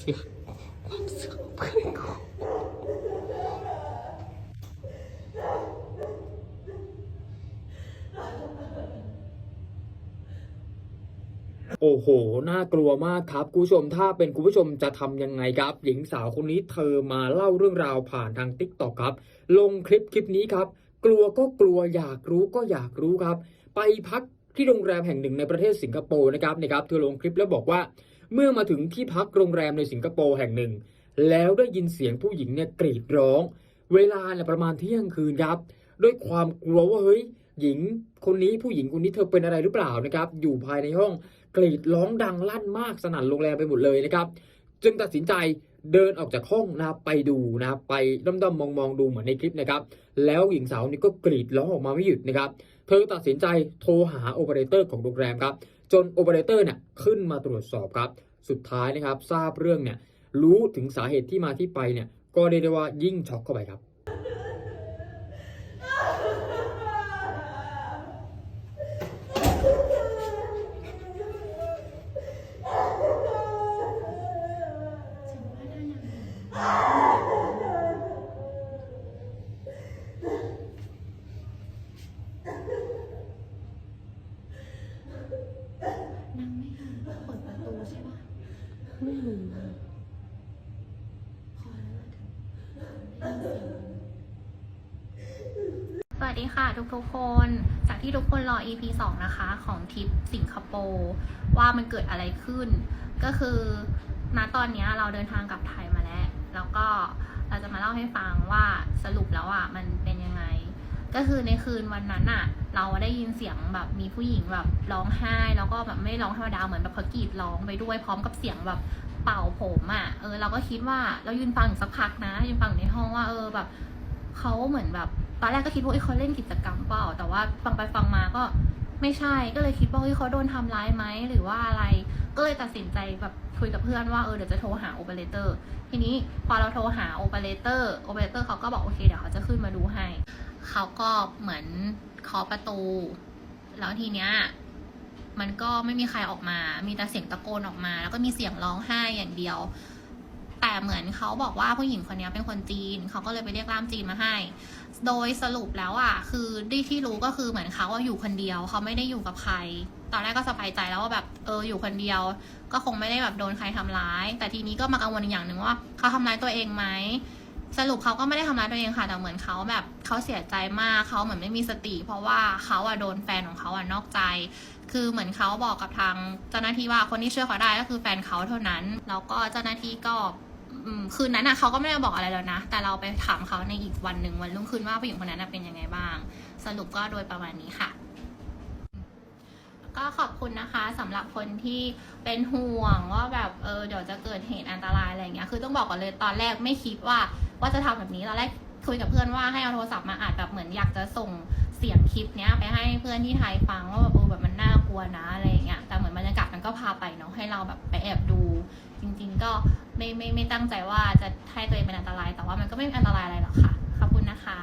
เสียงความเสียงเพื่อโอ้โห น่ากลัวมากครับ คุณผู้ชม ถ้าเป็นคุณผู้ชมจะทำยังไงครับ หญิงสาวคนนี้เธอมาเล่าเรื่องราวผ่านทางติ๊กต็อกครับ ลงคลิปคลิปนี้ครับ กลัวก็กลัวอยากรู้ก็อยากรู้ครับ ไปพักที่โรงแรมแห่งหนึ่งในประเทศสิงคโปร์นะครับนะครับ เธอลงคลิปแล้วบอกว่า เมื่อมาถึงที่พักโรงแรมในสิงคโปร์แห่งหนึ่ง แล้วได้ยินเสียงผู้หญิงเนี่ยกรีดร้อง เวลาเนี่ยประมาณเที่ยงคืนครับ ด้วยความกลัวว่าเฮ้ยหญิงคนนี้ผู้หญิงคนนี้เธอเป็นอะไรหรือเปล่านะครับ อยู่ภายในห้องกรีดร้องดังลั่นมากสนั่นโรงแรมไปหมดเลยนะครับ จึงตัดสินใจเดินออกจากห้องนะไปดูนะไปด้อมๆมองๆดูเหมือนในคลิปนะครับ แล้วหญิงสาวนี่ก็กรีดร้องออกมาไม่หยุดนะครับ เธอตัดสินใจโทรหาโอเปอเรเตอร์ของโรงแรมครับ จนโอเปอเรเตอร์เนี่ยขึ้นมาตรวจสอบครับ สุดท้ายนะครับ ทราบเรื่องเนี่ยรู้ถึงสาเหตุที่มาที่ไปเนี่ยก็เรียกได้ว่ายิ่งช็อกเข้าไปครับ นางไม่หาเปิดประตูใช่ปะ ไม่รู้พอแล้วถึงได้ยินเสียงสวัสดีค่ะทุกๆคน จากที่ทุกคนรอ EP 2 นะคะ ของทริปสิงคโปร์ว่ามันเกิดอะไรขึ้น ก็คือณตอนนี้เราเดินทางกลับไทยมาแล้ว แล้วก็เราจะมาเล่าให้ฟังว่าสรุปแล้วอะมันเป็น ก็คือในคืนวันนั้นอะเราได้ยินเสียงแบบมีผู้หญิงแบบร้องไห้แล้วก็แบบไม่ร้องธรรมดาเหมือนแบบเขากรีดร้องไปด้วยพร้อมกับเสียงแบบเป่าผมอะเออเราก็คิดว่าเรายืนฟังอยู่สักพักนะยืนฟังอยู่ในห้องว่าเออแบบเขาเหมือนแบบตอนแรกก็คิดว่าเอ้เขาเล่นกิจกรรมเปล่า แต่ว่าฟังไปฟังมาก็ไม่ใช่ก็เลยคิดว่าเฮ้ยเขาโดนทำร้ายไหมหรือว่าอะไร ก็เลยตัดสินใจแบบคุยกับเพื่อนว่าเออเดี๋ยวจะโทรหาโอเปอเรเตอร์ทีนี้พอเราโทรหาโอเปอเรเตอร์โอเปอเรเตอร์เขาก็บอกโอเคเดี๋ยวเขาจะขึ้นมาดูให้ เขาก็เหมือนเคาะประตู แล้วทีเนี้ยมันก็ไม่มีใครออกมา มีแต่เสียงตะโกนออกมา แล้วก็มีเสียงร้องไห้อย่างเดียว แต่เหมือนเขาบอกว่าผู้หญิงคนนี้เป็นคนจีน เขาก็เลยไปเรียกล่ามจีนมาให้ โดยสรุปแล้วอะ คือที่ที่รู้ก็คือเหมือนเขาอะอยู่คนเดียว เขาไม่ได้อยู่กับใคร ตอนแรกก็สบายใจแล้วว่าแบบเอออยู่คนเดียว ก็คงไม่ได้แบบโดนใครทำร้าย แต่ทีนี้ก็มากังวลอีกอย่างหนึ่งว่า เขาทำร้ายตัวเองไหม สรุปเขาก็ไม่ได้ทำร้ายตัวเองค่ะแต่เหมือนเขาแบบเขาเสียใจมากเขาเหมือนไม่มีสติ เพราะว่าเขาอะโดนแฟนของเขาอะนอกใจ คือเหมือนเขาบอกกับทางเจ้าหน้าที่ว่าคนที่ช่วยเขาได้ก็คือแฟนเขาเท่านั้น แล้วก็เจ้าหน้าที่ก็คืนนั้นอะเขาก็ไม่ได้บอกอะไรแล้วนะ แต่เราไปถามเขาในอีกวันหนึ่งวันรุ่งขึ้นว่าผู้หญิงคนนั้นเป็นยังไงบ้าง สรุปก็โดยประมาณนี้ค่ะก็ขอบคุณนะคะสำหรับคนที่เป็นห่วงว่าแบบเออเดี๋ยวจะเกิดเหตุอันตรายอะไรเงี้ยคือต้องบอกก่อนเลยตอนแรกไม่คิดว่า ว่าจะทำแบบนี้ตอนแรกคุยกับเพื่อนว่าให้เอาโทรศัพท์มาอัดแบบเหมือนอยากจะส่งเสียงคลิปเนี้ยไปให้เพื่อนที่ไทยฟังว่าแบบเออแบบมันน่ากลัวนะอะไรอย่างเงี้ยแต่เหมือนบรรยากาศมันก็พาไปเนาะให้เราแบบไปแอบดู จริง ๆ ก็ไม่ไม่ไม่ตั้งใจว่าจะให้ตัวเองเป็นอันตราย แต่ว่ามันก็ไม่เป็นอันตรายอะไรหรอกค่ะขอบคุณนะคะ